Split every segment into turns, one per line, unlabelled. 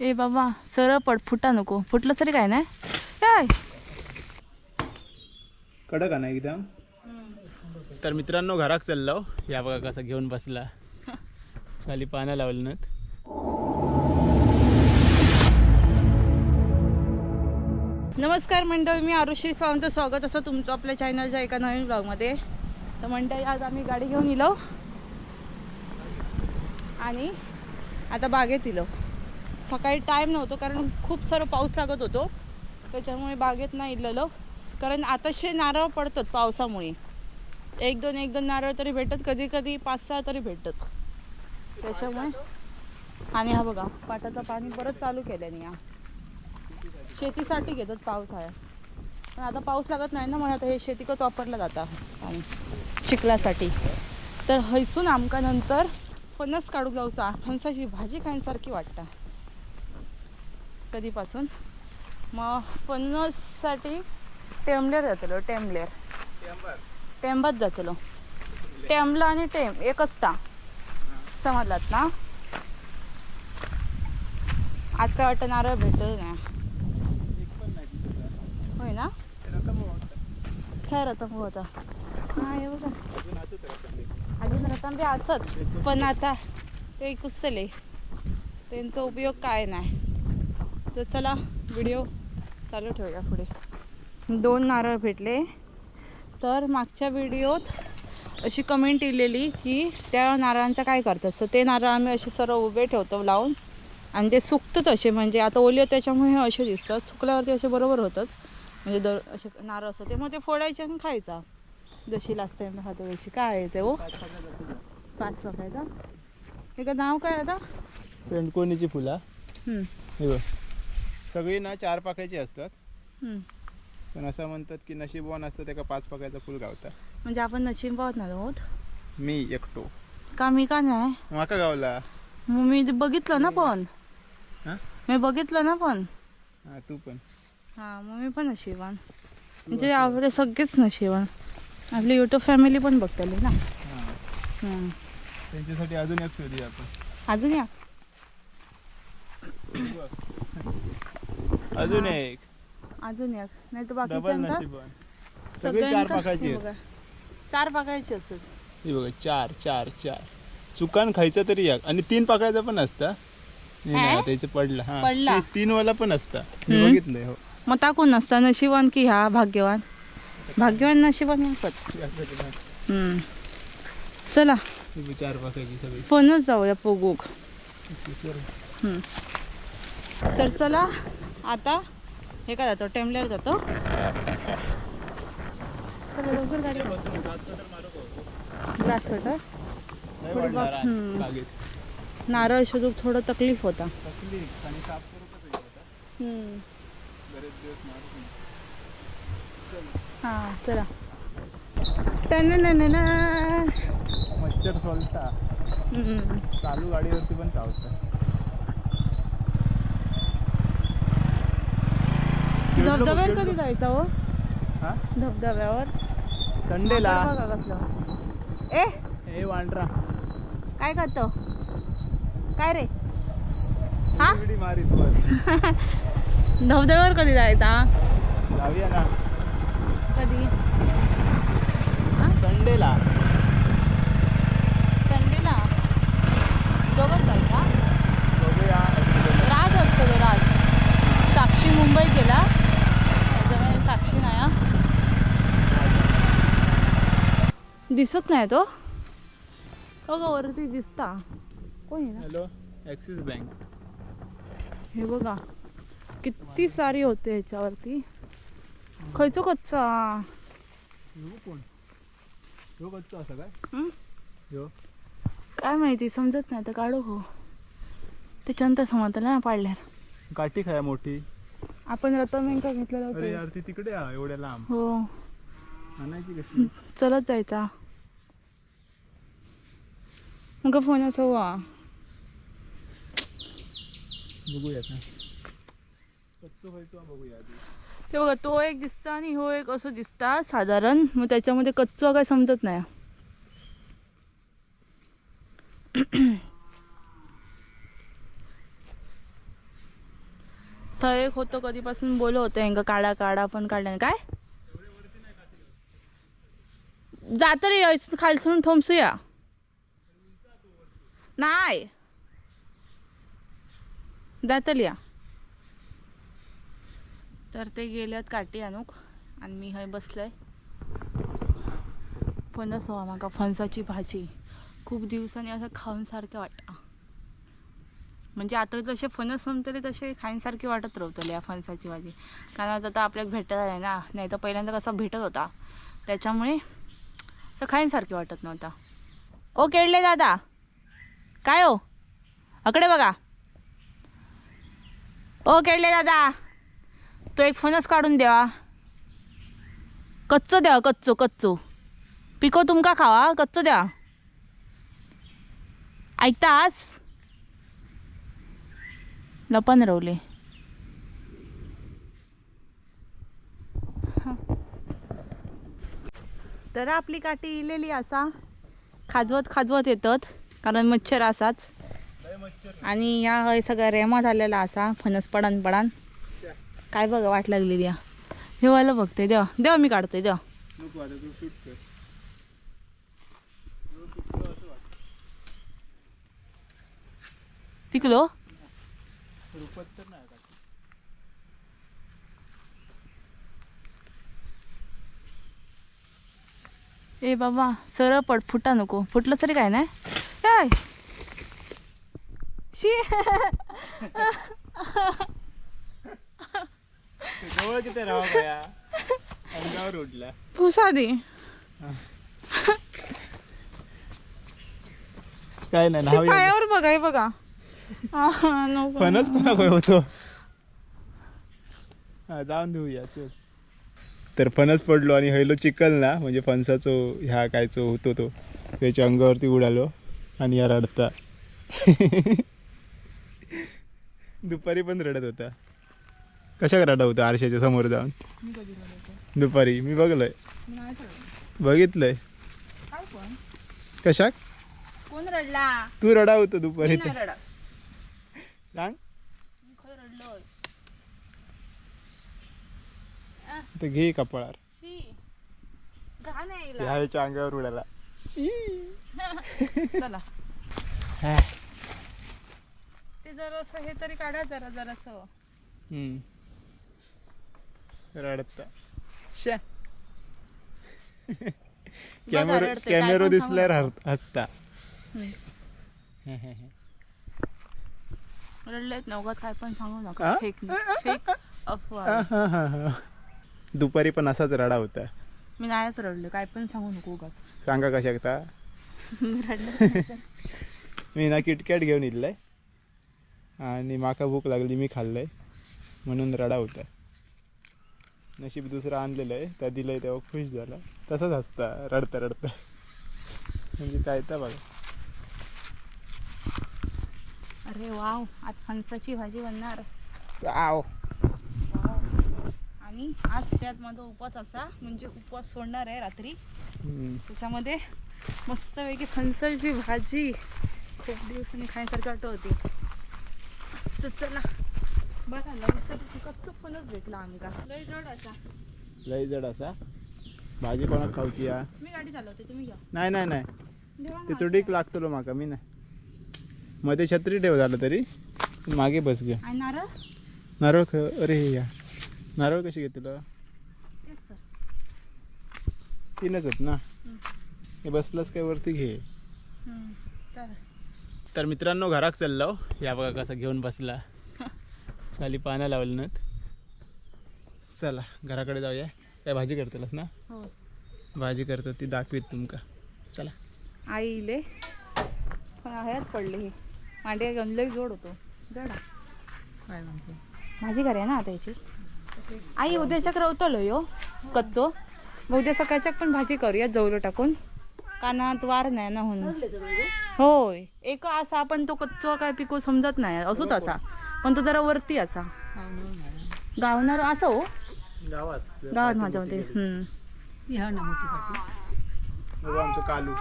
ए बाबा सरळ पड फुटा नको. फुटलं तरी काय नाही? काय?
कडक आहे ना एकदम तर मित्रांनो घराक चाललो. या बघा कसा घेऊन बसला. खाली पानं लावलं ना
नमस्कार मंडळ मी आरुषी स्वागत स्वागत असं तुमचं आपल्या चॅनलच्या एका नवीन ब्लॉगमध्ये तर मंडळी आज आम्ही गाडी घेऊन इलो. आणि आता बागेत इलो. सकाळी टाईम नव्हतो कारण खूप सारं पाऊस लागत होतो. त्याच्यामुळे बागेत नाही इलेलो कारण आताशे नारळ पडतात पावसामुळे. एक दोन एक दोन नारळ तरी भेटत कधी कधी पाच सहा तरी भेटत त्याच्यामुळे आणि हा बघा पाटाचं पाणी परत चालू केल्याने या शेतीसाठी घेतात पावसाळ्यात पण आता पाऊस लागत नाही ना मग आता हे शेतीकच वापरलं जातं. पाणी चिखलासाठी तर हैसून आमका नंतर फणस काढूक जाऊचा. फणसाची भाजी खाण्यासारखी वाटतं. कधीपासून? मग फणससाठी टेमलेर जातलो टेमलेर टेंबात जातलो. टेमला आणि टेम एकच ता. समजलात ना? आज काय वाटतं नारळ भेटत नाही होय ना? काय रतन होता? हा अजून रतन बी असत पण आता ते कुसले त्यांचा उपयोग काय नाही. तर चला व्हिडिओ चालू ठेवूया पुढे. दोन नारळ भेटले. तर मागच्या व्हिडिओत अशी कमेंट इलेली की त्या नारळांचं काय करतात? तर ते नारळ आम्ही असे सर्व उभे ठेवतो लावून. आणि ते सुकतात असे म्हणजे आता ओले आहेत त्याच्यामुळे हे असे दिसतात. सुकल्यावरती असे बरोबर होतात. म्हणजे दर असे नारळ असतात. ते मग ते फोडायचे आणि खायचा. जशी लास्ट टाइम खातो तशी. काय आहे ते हो? पाच पकायचा हे का नाव काय आता?
पेंडकोणीची फुला. हे सगळी ना चार पाकळ्याची असतात.
हम्म.
पण असं म्हणतात की नशीबवान असतं त्याका पाच पाकळ्याचं फुल गावता.
म्हणजे आपण नशीब पाहत ना आहोत?
मी एकटो.
का मी का नाही?
माका गावला.
मग मी ते बघितलं ना पण.
हा?
मी बघितलं ना पण.
हा तू पण.
हा मग मी पण नशिबान म्हणजे आपले सगळेच नशिबान आपली युट्यूब फॅमिली पण बघतली ना.
हा.
हम्म.
त्यांच्यासाठी अजून एक शोधूया आपण.
अजून या.
अजून
हा.
एक.
अजून एक. नाही तर
डबल सगळे चार पाकाची
हे
आहेत.
चार पाकायची असतात
हे बघा चार चार चार. चुकान खायचं तरी एक. आणि तीन पाकळ्याचं पण असतं. हे
हे?
त्याचं पडलं. हा.
पडला?
ते तीन वाला पण असतं. मी. बघितलंय हो.
मग टाकून नसता नशिबान की ह्या भाग्यवान? भाग्यवान नशिबान एकच हम्म. चला.
हे बघ, चार पाकाची सगळी.
फोनच जाऊया पोगूक. हम्म. तर चला. आता हे काय जातो टेमलेर जातो ग्रास कटर. नारळ शोधूक थोडं तकलीफ होता. हा चला.
मच्छर सोलता. चालू गाडीवरती पण चावतं
धबधब्यावर कधी जायचा हो? धबधब्यावर?
संडेला.
बघा कसलं. ए!
वांढरा
काय करतो काय रे? हा? धबधब्यावर कधी जायचा?
जाऊया ना
कधी
संडेला
संडेला दोघंच जायचा
बघूया
राज असतो तो राज साक्षी मुंबई गेला त्याच्यामुळे साक्षी नाही हा. दिसत नाही तो. का वरती दिसता. कोणी
हॅलो ॲक्सिस बँक
हे बघा किती सारी होते ह्याच्यावरती खयचो कच्चा?
ह्यो कोण? ह्यो कच्चा असा काय?
हं?
ह्यो
काय माहिती समजत नाही तर काढू हो. त्याच्यानंतर समजलं ना पाडल्यावर.
काठी खाया मोठी.
आपण रतन बँका घेतलेला
अरे
होता.
यार ती तिकडे एवढ्या लांब.
हो.
आणायची कशी?
चलत जायचा. असं वा
बघूया आता कच्चो खायचो बघूया आधी
ते बघा तो एक दिसता आणि हो एक असं दिसता साधारण मग त्याच्यामध्ये कच्चं काय समजत नाही थंय एक होतं कधीपासून बोलत होतं हेंका काढा काढा पण काढलं. काय जात रे खालसून ठोमसूया नाही. जातली या. तर ते गेल्यात काठी आणूक आणि मी हय बसलंय. फणस हवा म्हाका फणसाची भाजी. खूप दिवसांनी असं खाऊन सारखं वाटतं. म्हणजे आता जसे फणस संपतले तसे खाण्यासारखे वाटत राहतले या फणसाची भाजी. कारण आता आपल्याला भेटत आहे ना. नाही तर पहिल्यांदा कसा भेटत होता. त्याच्यामुळे असं खाण्यासारखे वाटत नव्हता. ओ केळले दादा. काय हो? अकडे बघा. ओ केळले दादा. तो एक फणस काढून द्या. कच्चो द्या कच्चो कच्चो. पिको तुमका खावा कच्चो द्या. ऐकतास? लपन रवले. तर आपली काठी इलेली असा. खाजवत खाजवत येतात. कारण मच्छर असाच. आणि या हय सगळा रेमा झालेला असा फणस पडान पडान. काय बघा वाट लागलेली या हे वाला बघते देवा. देवा मी काढतोय देवा. पिकलो? ए बाबा सरळ पड फुटा नको. फुटलं तरी काय नाही? काय? शी.
जवळ किती राहा बया? अंगावर उडला.
पुसा दे
काय नाही
शी
नाव
पायावर बघा हे बघा. आहा, नको.
फणस कोणा काय होतो. हा जाऊन देऊया चल. तर फणस पडलो आणि हयलो चिकल ना म्हणजे फणसाचो ह्या कायचो होतो तो त्याच्या अंगावरती उडालो. आणि या रडता दुपारी पण रडत होता कशा रडत होता आरशाच्या समोर जाऊन? दुपारी मी बघलोय. बघितलंय. कशाक?
कोण रडला?
तू रडा होतो दुपारी. सांग.
मी खरं रडलोय.
ते घे कपाळार. ह्याच्या अंगावर उडाला.
चला. ते जरासं हे तरी काढा जरा जरासं.
रडता शा. कॅमेरा
रडते, काय
कॅमेरा
पण
दिसल्यावर हर- हसता.
रडलेत नवगत काय पण सांगू
आ?
नका फेक फेक अफवा.
दुपारी पण असाच रडा होता.
मी नाहीच रडले. काय पण सांगू नको उगाच.
सांगा
मी रडले
मी ना किटकॅट घेऊन इल्लंय आणि माका भूक लागली मी खाल्लंय. म्हणून रडा होता. नशीब दुसरं आणलेलं आहे. त्या दिलंय तेव्हा खुश झाला. तसंच हसता रडता रडता. म्हणजे काय तर बघा.
अरे वाव आज फणसाची भाजी बनणार. वाव. आणि आज त्यात माझा उपवास असा म्हणजे उपवास सोडणार आहे रात्री. त्याच्यामध्ये मस्तपैकी फणसाची भाजी. खूप दिवसांनी खाण्यासारखी वाटत होती. तर चला बघा लवकर कच्चं फणस भेटला आमका लय जड असा.
लय जड असा? भाजी कोणाक खाऊची या?
मी गाडी चालवते तुम्ही घ्या.
नाही नाही नाही. ते. चुडीक लागतलो माका मी नाही. मध्ये छत्री ठेव झालं तरी. मागे बस घे
नारळ?
नारळ ख अरे या. नारळ कशी घेतलं? तीनच आहेत ना? हे बसलाच काय वरती घे. तर. मित्रांनो घराक चाललो. या बघा कसा घेऊन बसला. खाली पानं लावलं नात चला घराकडे जाऊया. काय भाजी करतलस ना?
हो.
भाजी करतात ती दाखवीत तुमका. चला.
आई इले. पण ह्यात पडले हे. मांड्या घेऊन लई जोड होतो. जड. आहे.
काय म्हणतो?
भाजी करूया ना आता याची? आई उद्याच्याक रवतलो यो कच्चो. मग उद्या सकाळच्याक पण भाजी करूया जवळ टाकून. कानात वार नाही ना म्हणून होय. एक असा पण तो कच्चो काय पिको समजत नाही. असोच असा. पण तो जरा वरती असा. गावणार असं हो.
गावात.
गावात माझ्या मते.
बघा आमचं कालू.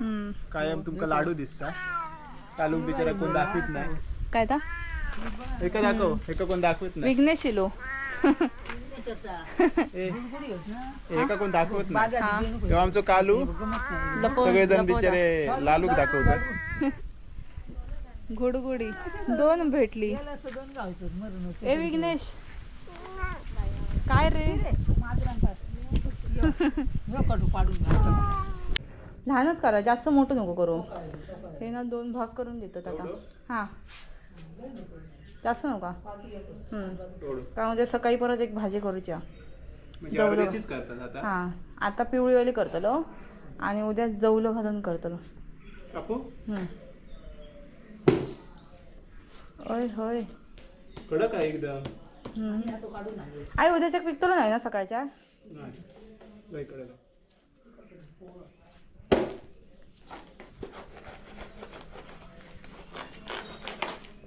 हम्म.
कायम तुमका लाडू दिसता. कालू बिचारा कोण दाखवीत नाही.
काय ता?
एका दाखव. एका कोण दाखवत नाही.
विघ्नेश
एका कोण दाखवत नाही. तेव्हा आमचं कालू सगळेजण
लपवता.
बिचारे लालूक दाखवतात.
गुडगुडी. दोन भेटली. ए विघ्नेश. काय रे? लहानच करा जास्त मोठं नको करू. हे ना दोन भाग करून देतात आता. हां. जास्त नका. कारण उद्या सकाळी परत एक भाजी करूच्या.
म्हणजे
जवळ. हां. आता पिवळीवाली करतलो आणि उद्या जवलं घालून करतलो. होय होय.
कडक आहे एकदम.
हम्म. आई उद्याच्या पिकतलो नाही ना सकाळच्या.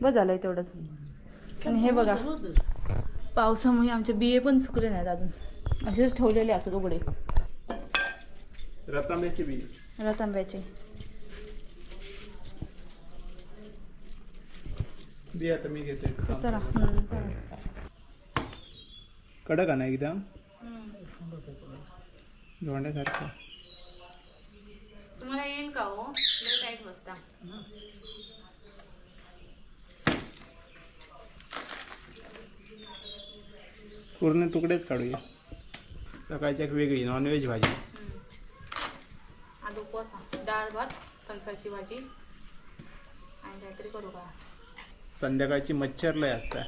बस झालंय तेवढंच. आणि हे बघा. पावसामुळे आमचे बिये पण सुकले नाहीत अजून. असेच ठेवलेले असत उघडे.
रतांब्याची बी
रतांब्याचे.
बी आता मी घेते.
चला.
कडक आहे ना एकदम धोंड्यासारखं.
तुम्हाला येईल का हो? टाईट बसता.
पूर्ण तुकडेच काढूया सकाळची एक वेगळी नॉनव्हेज भाजी.
आज उपवास आहे. डाळ भात फणसाची भाजी. आणि काहीतरी करू का?
संध्याकाळची मच्छर लय असतात.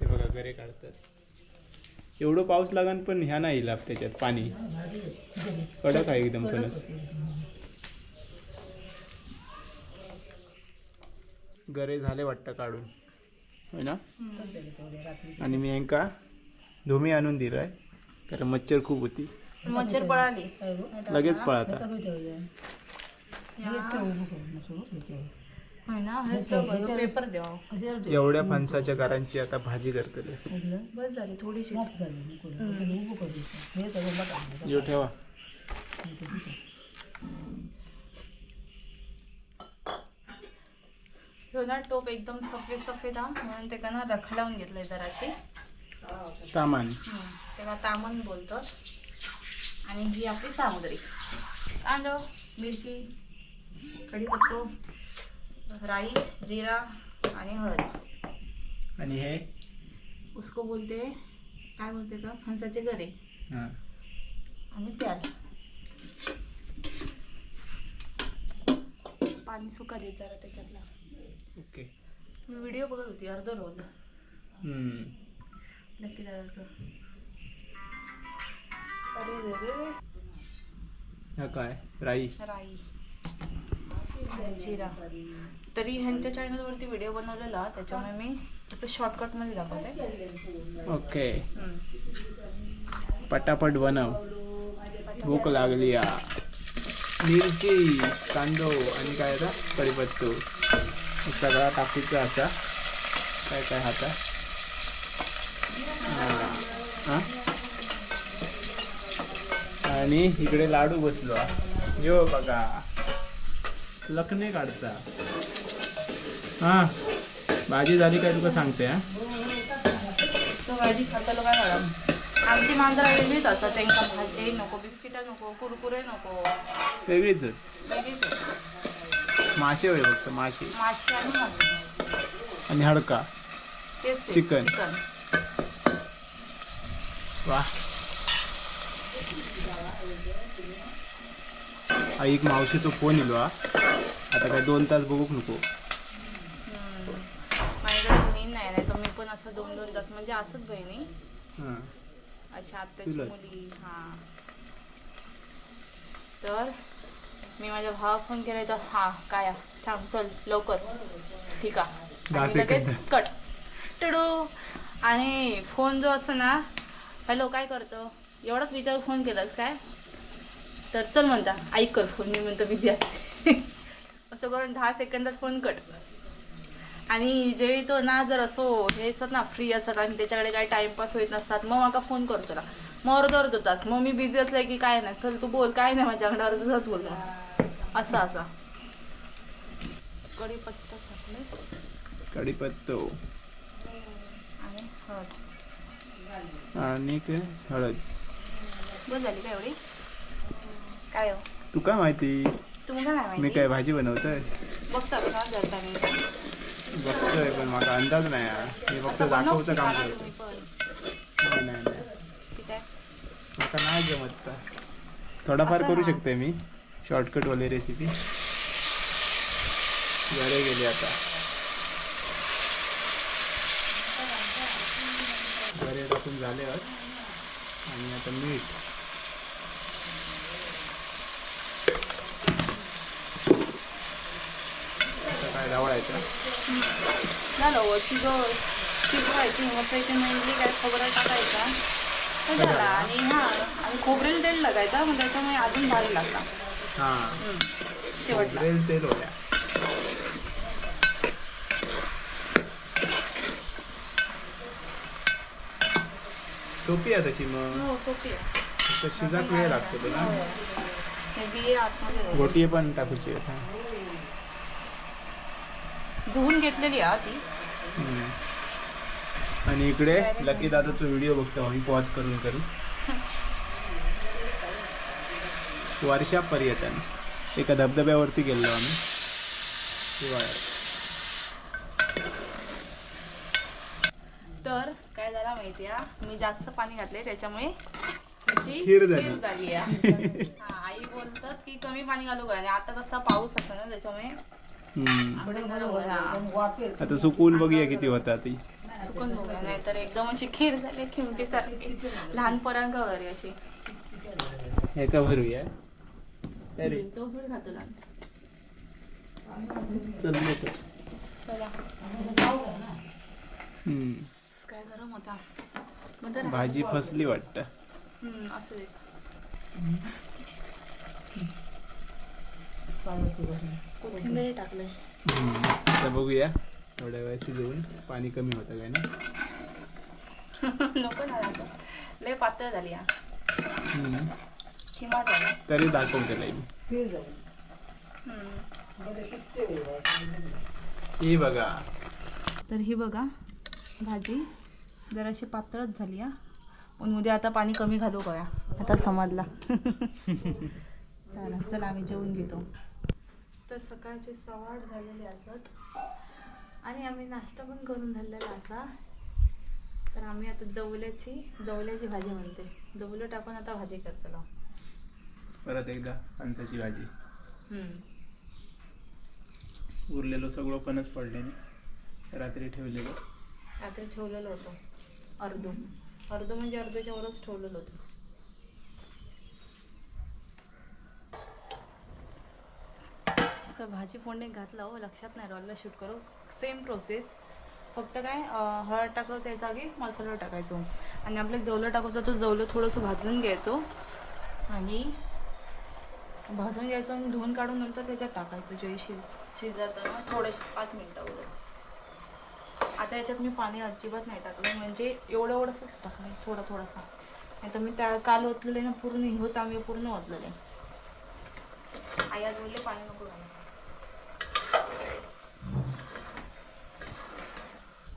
हे बघा घरे काढतात. एवढं पाऊस लागन पण ह्या नाही लाभ त्याच्यात पाणी. कडक आहे एकदम फणस. गरे झाले वाटतं काढून. होय ना? आणि मी यांका धुमी आणून दिलाय. कारण मच्छर खूप होती.
मच्छर पळाली.
लगेच पळाता.
होय ना? हेच तर पेपर द्यावा
एवढ्या फणसाच्या घरांची आता भाजी करतले
बस झाली थोडीशी.
यो ठेवा.
ह्यो ना टोप एकदम सफेद सफेद हा. म्हणून ते ना रख लावून घेतलंय जराशी. हम्म, त्याला तामण बोलतात. आणि ही आपली सामुद्री. कांदा मिरची कढीपत्तो राई जिरा आणि हळद.
आणि हे?
उसको बोलते काय बोलते का फणसाचे गरे
हा.
आणि त्याल पाणी सुका दे जरा त्याच्यातला.
ओके.
मी व्हिडिओ बघत होती अर्ध रोज. नक्की दादाचं. अरे रे
हा काय? राई.
राई. जिरा. तरी ह्यांच्या चॅनलवरती व्हिडिओ बनवलेला त्याच्यामुळे मी असं शॉर्टकटमध्ये दाखवते.
ओके. पटापट बनव. भूक लागली या. मिरची कांदो आणि काय आता? कढीपत्तो. सगळा टाकूचा असा. काय काय हाता हा. आणि इकडे लाडू बसलो. यो बघा. लखने काढता. हा. भाजी झाली काय तुका सांगते हा?
तो भाजी खातालो काय मॅडम? आमची मांजरा वेगळीच असतात त्यांना भाजी नको बिस्किटा नको कुरकुरे नको.
वेगळीच
वेगळीच.
मासे होय फक्त मासे.
माशी आणि
हडका.
तेच ते,
चिकन.
चिकन.
वा. हा एक मावशीचा फोन येलो हा आता काय दोन तास बघूक नको.
हम्म. माझ्याकडे बहीण नाही नाही तर मी पण असं दोन दोन तास म्हणजे असंच बहिणी
हां.
अशा आत्याची
चुलत.
मुली हां. तर मी माझ्या भावाला फोन केला तर हा काय थांब चल लवकर. ठीक आहे. लगेच. कट. टडू. आणि फोन जो असतो ना हॅलो काय करतो? एवढाच विचार फोन केलास काय? तर चल म्हणता ऐक कर फोन मी म्हणतो बिझी असते असं करून दहा सेकंदात फोन कट. आणि जे तो ना जर असो हे असतात ना फ्री असतात आणि त्याच्याकडे काही टाइमपास होत नसतात मग माका फोन करतो ना मग अर्ध अर्ध होतात. मग मी बिझी असले की काय नाही. चल तू बोल काय नाही माझ्याकडे अर्ध मग. असा असा. कढीपत्ता
कढीपत्तो.
आणि हळद.
आणि काय हळद.
बस झाली का एवढी? काय हो?
तू काय माहिती?
तुम्हाला काय
मी
माहिती
काय भाजी बनवतोय?
मी?
बघतोय पण मला अंदाज नाही. मी फक्त
बनव
दाखवचं काम
शिकायला
करतो.
पण.
नाही नाही नाही.
ठीक आहे.
मला नाही जमत. थोडाफार
असं
करू
ना.
शकते मी. शॉर्टकट वाली रेसिपी घरे गेली आता. घरे टाकून झाले आहेत आणि आता मीठ. आता काय ढवळायचं
झालं शिजवायची मस्त इथे काय खोबरं टाकायचा झाला. आणि हा आणि खोबरेल तेल लागायचा मग त्याच्यामुळे अजून भारी लागला
हां.
शेवटला.
खोबरेल तेल होत्या सोपी आहे तशी मग.
हो सोपी आहे.
फक्त शिजाक वेळ लागतो तुला
हो. हे बिये आतमध्ये राहतात.
गोटी पण टाकूची.
धुवून घेतलेली आहे हा ती.
हम्म. आणि इकडे लकी दादाचा व्हिडिओ बघतो. आम्ही पॉज करून करू. वर्षा पर्यटन. एका धबधब्यावरती गेलो आम्ही. हिवाळ्यात
तर काय झालं माहिती आहे मी जास्त पाणी घातले त्याच्यामुळे
खीर झाली.
आई बोलतात की कमी पाणी घालू आणि आता कसा पाऊस असतो ना त्याच्यामुळे
आता सुकून बघूया किती होता ती.
सुकून बघूया नाहीतर एकदम अशी खीर झाली खिमटी सारखी. लहान पोरांकावर अशी.
एका भरूया अरे
तो थोडी खातो
चल.
चला
हम्म.
काय गरम होता मग तर
भाजी फसली वाटतं
हम्म, असं दे. कोथिंबीर टाकलंय
हम्म. आता बघूया थोड्या वेळ शिजवून पाणी कमी होतं काय ना
नको ना आता लय पातळ झाली हा
हम्म.
खिमा झाला
तरी दाखवून मी ही बघा.
तर ही बघा भाजी. जराशी पातळच झाली हा. पण उद्या आता पाणी कमी घालू गया आता समजला. चला चला आम्ही जेवून घेतो. तर सकाळची सवाड झालेली असत आणि आम्ही नाश्ता पण करून झालेला असा तर आम्ही आता दवल्याची दवल्याची भाजी म्हणते. दवलं टाकून आता भाजी करतो.
परत एकदा फणसाची भाजी. उरलेलं सगळं पणच पडले रात्री ठेवलेलं.
रात्री ठेवलेलं होतं. अर्धो. अर्धो म्हणजे अर्धोच्या वरच ठेवलेलं होतं. तर भाजी फोडणे घातलं हो लक्षात नाही राहिलं. शूट करू. सेम प्रोसेस फक्त काय हळद टाकलं त्या जागी मसाला टाकायचो. आणि आपलं जवलं टाकायचं तो जवलं थोडंसं भाजून घ्यायचो. आणि भाजून घ्यायचं आणि धुवून काढून नंतर त्याच्यात टाकायचं जे शिज शिजताना थोडेसे पाच मिनटं वगैरे आता याच्यात मी पाणी अजिबात नाही टाकलं म्हणजे एवढं एवढंसंच टाकलं थोडा थोडासा. नाही तर मी त्या काल ओतलेले ना पूर्ण हे होतं आम्ही पूर्ण ओतलेले आई आज बोलले पाणी नको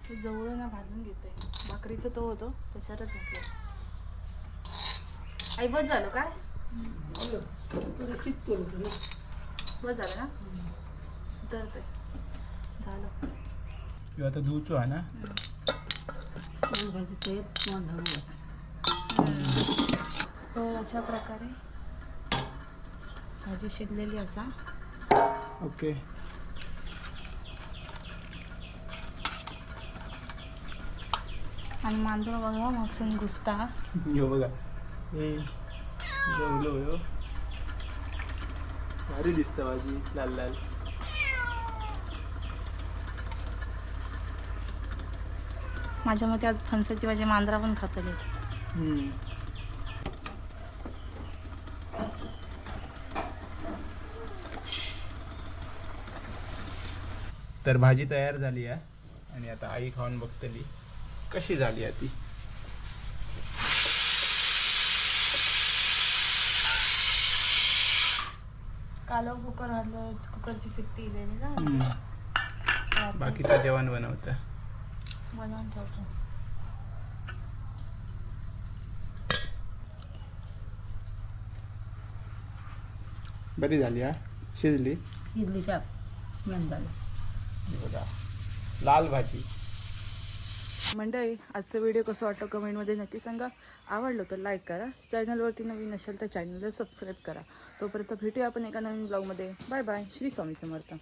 ते जवळ ना भाजून घेते. भाकरीचं तो होतो त्याच्यातच घातलं आई बस झालं काय? बस झालं ना तर ते झालं.
किंवा आता धुचो हा ना?
तर अशा प्रकारे भाजी शिजलेली असा.
ओके.
आणि मांजर बघा मग घुसता.
यो बघा. हे जेवलो यो भारी दिसतं भाजी लाल लाल.
माझ्या मते आज फणसाची भाजी मांजरा पण खातली.
तर भाजी तयार झाली आहे. आणि आता आई खाऊन बघतली कशी झाली आहे ती?
काल कुकर घातलं कुकरची सिट्टी दिलेली ना.
बाकीचं जेवण बनवतं.
बनवून ठेवतो.
बरी झाली हा? शिजली?
इडली
बघा. लाल भाजी.
मंडळी आजचा व्हिडिओ कसं वाटलं कमेंटमध्ये नक्की सांगा. आवडलं तर लाईक करा. चॅनलवरती नवीन असेल तर चॅनलला सबस्क्राईब करा. तोपर्यंत भेटूया आपण एका नवीन ब्लॉगमध्ये बाय बाय श्री स्वामी समर्थ.